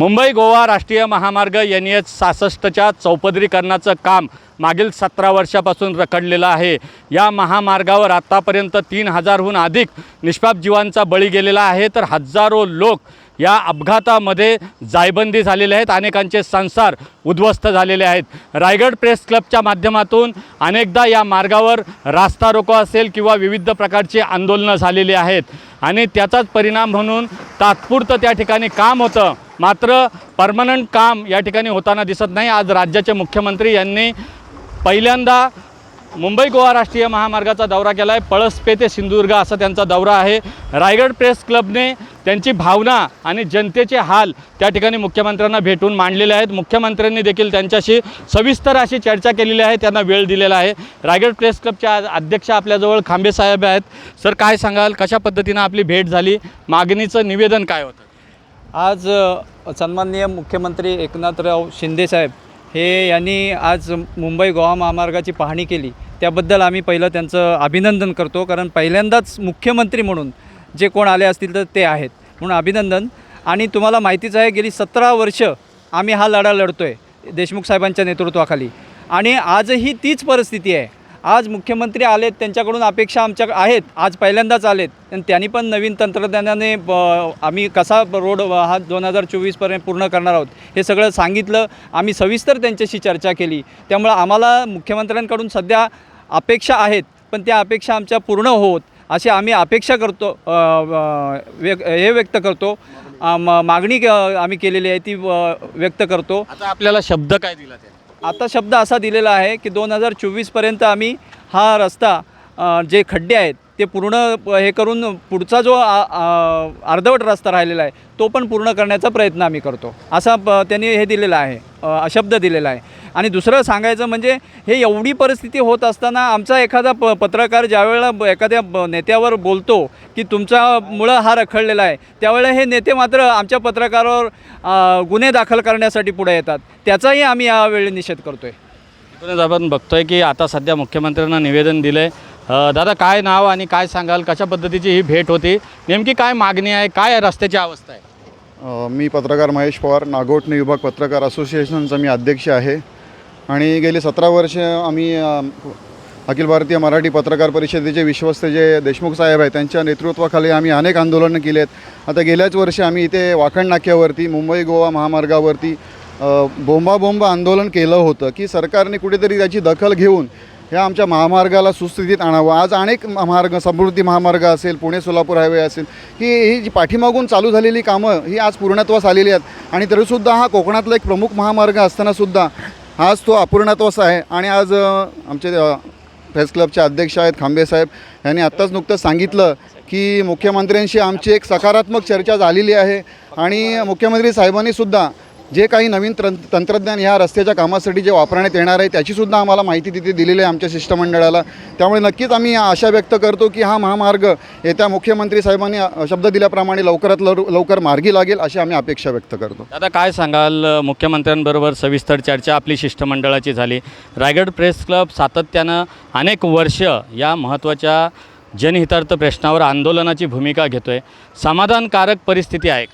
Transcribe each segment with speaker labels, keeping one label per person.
Speaker 1: मुंबई गोवा राष्ट्रीय महामार्ग N H सहासष्टच्या चौपदरीकरणाचं काम मागील सतरा वर्षापासून रखडलेलं आहे. या महामार्गावर आत्तापर्यंत तीन हजारहून अधिक निष्पाप जीवांचा बळी गेलेला आहे. तर हजारो लोक या अपघातामध्ये जायबंदी झालेले आहेत. अनेकांचे संसार उद्ध्वस्त झालेले आहेत. रायगड प्रेस क्लबच्या माध्यमातून अनेकदा या मार्गावर रास्ता रोको असेल किंवा विविध प्रकारची आंदोलनं झालेली आहेत. आणि त्याचाच परिणाम म्हणून तात्पुरतं त्या ठिकाणी काम होतं. मात्र परमनंट काम या ठिकाणी होताना दिसत नाही. आज राज्याचे मुख्यमंत्री यांनी पहिल्यांदा मुंबई गोवा राष्ट्रीय महामार्गाचा दौरा केला आहे पळसपे ते सिंधुदुर्ग असा त्यांचा दौरा आहे. रायगड प्रेस क्लबने त्यांची भावना आणि जनतेचे हाल त्या ठिकाणी मुख्यमंत्र्यांना भेटून मांडलेले आहेत. मुख्यमंत्र्यांनी देखील त्यांच्याशी सविस्तर अशी चर्चा केलेली आहे. त्यांना वेळ दिलेला आहे. रायगड प्रेस क्लबच्या अध्यक्ष आपल्याजवळ खांबे साहेब आहेत. सर काय सांगाल? कशा पद्धतीनं आपली भेट झाली? मागणीचं निवेदन काय होतं?
Speaker 2: आज सन्माननीय मुख्यमंत्री एकनाथराव शिंदेसाहेब हे यांनी आज मुंबई गोवा महामार्गाची पाहणी केली. त्याबद्दल आम्ही पहिलं त्यांचं अभिनंदन करतो कारण पहिल्यांदाच मुख्यमंत्री म्हणून जे कोण आले असतील तर ते आहेत. म्हणून अभिनंदन. आणि तुम्हाला माहितीच आहे गेली सतरा वर्ष आम्ही हा लढा लढतो आहे देशमुख साहेबांच्या नेतृत्वाखाली. आणि आजही तीच परिस्थिती आहे. आज मुख्यमंत्री आलेत त्यांच्याकडून अपेक्षा आमच्या आहेत आज पहिल्यांदाच आलेत. आणि त्यांनी पण नवीन तंत्रज्ञानाने ब आम्ही कसा रोड हा दोन हजार चोवीसपर्यंत पूर्ण करणार आहोत हे सगळं सांगितलं. आम्ही सविस्तर त्यांच्याशी चर्चा केली. त्यामुळं आम्हाला मुख्यमंत्र्यांकडून सध्या अपेक्षा आहेत पण त्या अपेक्षा आमच्या पूर्ण होत अशी आम्ही अपेक्षा करतो व्यक हे व्यक्त करतो. मागणी आम्ही केलेली आहे ती व्यक्त करतो.
Speaker 1: आता आपल्याला शब्द काय दिला
Speaker 2: आता शब्द असा दिलेला आहे की दोन हजार चोवीसपर्यंत आम्ही हा रस्ता जे खड्डे आहेत ते पूर्ण हे करून पुढचा जो अर्धवट रस्ता राहिलेला आहे तो पण पूर्ण करण्याचा प्रयत्न आम्ही करतो. असा त्यांनी हे दिलेलं आहे शब्द दिलेला आहे. आणि दुसरं सांगायचं म्हणजे हे एवढी परिस्थिती होत असताना आमचा एखादा प पत्रकार ज्यावेळेला एखाद्या ब- नेत्यावर बोलतो की तुमच्यामुळं हा रखडलेला आहे त्यावेळेला हे नेते मात्र आमच्या पत्रकारावर गुन्हे दाखल करण्यासाठी पुढे येतात. त्याचाही आम्ही यावेळी निषेध करतो आहे
Speaker 1: एकूणच आपण बघतोय की आता सध्या मुख्यमंत्र्यांना निवेदन दिलंय. अ, दादा काय नाव आणि काय सांगाल? कशा पद्धतीची ही भेट होती? नेमकी काय मागणी आहे? काय रस्त्याची अवस्था आहे?
Speaker 3: मी पत्रकार महेश पवार नागोठणे विभाग पत्रकार असोसिएशनचा मी अध्यक्ष आहे. आणि गेली सतरा वर्ष आम्ही अखिल भारतीय मराठी पत्रकार परिषदेचे विश्वस्त जे देशमुख साहेब आहेत त्यांच्या नेतृत्वाखाली आम्ही अनेक आंदोलनं केली आहेत आता गेल्याच वर्षी आम्ही इथे वाखण नाक्यावरती मुंबई गोवा महामार्गावरती बोंबाबोंब आंदोलन केलं होतं की सरकारने कुठेतरी त्याची दखल घेऊन ह्या आमच्या महामार्गाला सुस्थितीत आणावं. आज अनेक महामार्ग समृद्धी महामार्ग असेल पुणे सोलापूर हायवे असेल की ही जी पाठीमागून चालू झालेली कामं ही आज पूर्णत्वास आलेली आहेत. आणि तरीसुद्धा हा कोकणातला एक प्रमुख महामार्ग असतानासुद्धा आज तो अपूर्णत्वास आहे. आणि आज आमचे प्रेस क्लबचे अध्यक्ष आहेत खांबे साहेब यांनी आत्ताच नुकतंच सांगितलं की मुख्यमंत्र्यांशी आमची एक सकारात्मक चर्चा झालेली आहे. आणि मुख्यमंत्री साहेबांनी सुद्धा जे काही नवीन तं तंत्रज्ञान ह्या रस्त्याच्या कामासाठी जे वापरण्यात येणार आहे त्याचीसुद्धा आम्हाला माहिती तिथे दिलेली आहे आमच्या शिष्टमंडळाला. त्यामुळे नक्कीच आम्ही आशा व्यक्त करतो की हा महामार्ग येत्या मुख्यमंत्री साहेबांनी शब्द दिल्याप्रमाणे लवकरात लव लवकर मार्गी लागेल अशी आम्ही अपेक्षा व्यक्त करतो.
Speaker 1: आता काय सांगाल मुख्यमंत्र्यांबरोबर सविस्तर चर्चा आपली शिष्टमंडळाची झाली. रायगड प्रेस क्लब सातत्यानं अनेक वर्ष या महत्त्वाच्या जनहितार्थ प्रश्नावर आंदोलनाची भूमिका घेतो आहे समाधानकारक परिस्थिती आहे.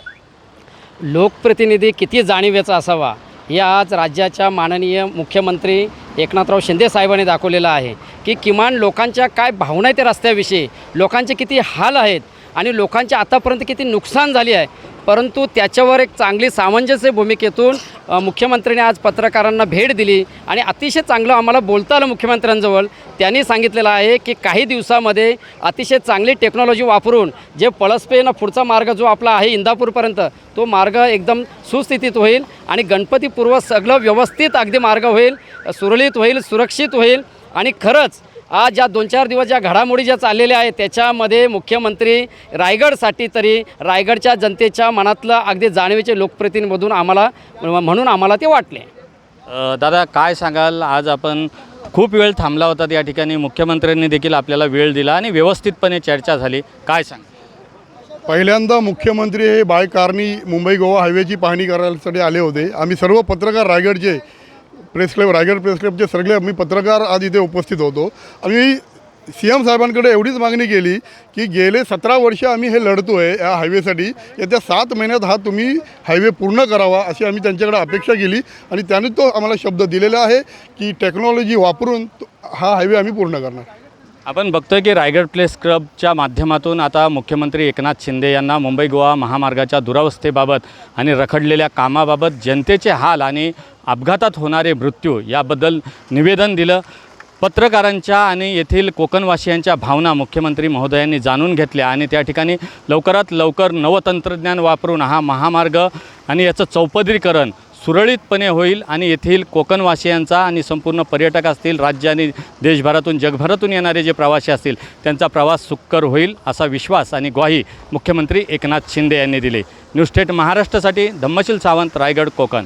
Speaker 4: लोकप्रतिनिधी किती जाणीवेचा असावा हे आज राज्याच्या माननीय मुख्यमंत्री एकनाथराव शिंदे साहेबांनी दाखवलेलं आहे की किमान लोकांच्या काय भावना आहेत त्या रस्त्याविषयी लोकांचे किती हाल आहेत आणि लोकांचे आतापर्यंत किती नुकसान झाली आहे परंतु त्याच्यावर एक चांगली सामंजस्य भूमिकेतून मुख्यमंत्र्यांनी आज पत्रकारांना भेट दिली आणि अतिशय चांगलं आम्हाला बोलता आलं मुख्यमंत्र्यांजवळ. त्यांनी सांगितलेलं आहे की काही दिवसामध्ये अतिशय चांगली टेक्नॉलॉजी वापरून जे पळसपेनं पुढचा मार्ग जो आपला आहे इंदापूरपर्यंत तो मार्ग एकदम सुस्थितीत होईल आणि गणपतीपूर्व सगळं व्यवस्थित अगदी मार्ग होईल सुरळीत होईल सुरक्षित होईल आणि खरंच आज ज्या दोन चार दिवस ज्या घडामोडी ज्या चाललेल्या आहेत त्याच्यामध्ये मुख्यमंत्री रायगडसाठी तरी रायगडच्या जनतेच्या मनातलं अगदी जाणीवेचे लोकप्रतिनिधीमधून आम्हाला म्हणून आम्हाला ते वाटले.
Speaker 1: दादा काय सांगाल? आज आपण खूप वेळ थांबला होता या ठिकाणी. मुख्यमंत्र्यांनी देखील आपल्याला वेळ दिला आणि व्यवस्थितपणे चर्चा झाली. काय सांग
Speaker 5: पहिल्यांदा मुख्यमंत्री हे बाय कारनी मुंबई गोवा हायवेची पाहणी करायसाठी आले होते. आम्ही सर्व पत्रकार रायगडचे प्रेस क्लब रायगड प्रेस क्लबचे सगळे आम्ही पत्रकार आज इथे उपस्थित होतो. आम्ही सी एम साहेबांकडे एवढीच मागणी केली की गेले सतरा वर्ष आम्ही हे लढतो आहे या हायवेसाठी. येत्या सात महिन्यात हा तुम्ही हायवे पूर्ण करावा अशी आम्ही त्यांच्याकडे अपेक्षा केली. आणि त्याने तो आम्हाला शब्द दिलेला आहे की टेक्नॉलॉजी वापरून तो- हा हायवे आम्ही पूर्ण करणार.
Speaker 1: आपण बघतोय की रायगड प्लेस क्लबच्या माध्यमातून आता मुख्यमंत्री एकनाथ शिंदे यांना मुंबई गोवा महामार्गाच्या दुरावस्थेबाबत आणि रखडलेल्या कामाबाबत जनतेचे हाल आणि अपघातात होणारे मृत्यू याबद्दल निवेदन दिलं. पत्रकारांच्या आणि येथील कोकणवासियांच्या भावना मुख्यमंत्री महोदयांनी जाणून घेतल्या आणि त्या ठिकाणी लवकरात लवकर नवतंत्रज्ञान वापरून हा महामार्ग आणि याचं चौपदरीकरण सुरळीतपणे होईल आणि येथील कोकणवासियांचा आणि संपूर्ण पर्यटक असतील राज्य आणि देशभरातून जगभरातून येणारे जे प्रवासी असतील त्यांचा प्रवास सुकर होईल असा विश्वास आणि ग्वाही मुख्यमंत्री एकनाथ शिंदे यांनी दिली. न्यूज स्टेट महाराष्ट्रासाठी धम्मशील सावंत रायगड कोकण.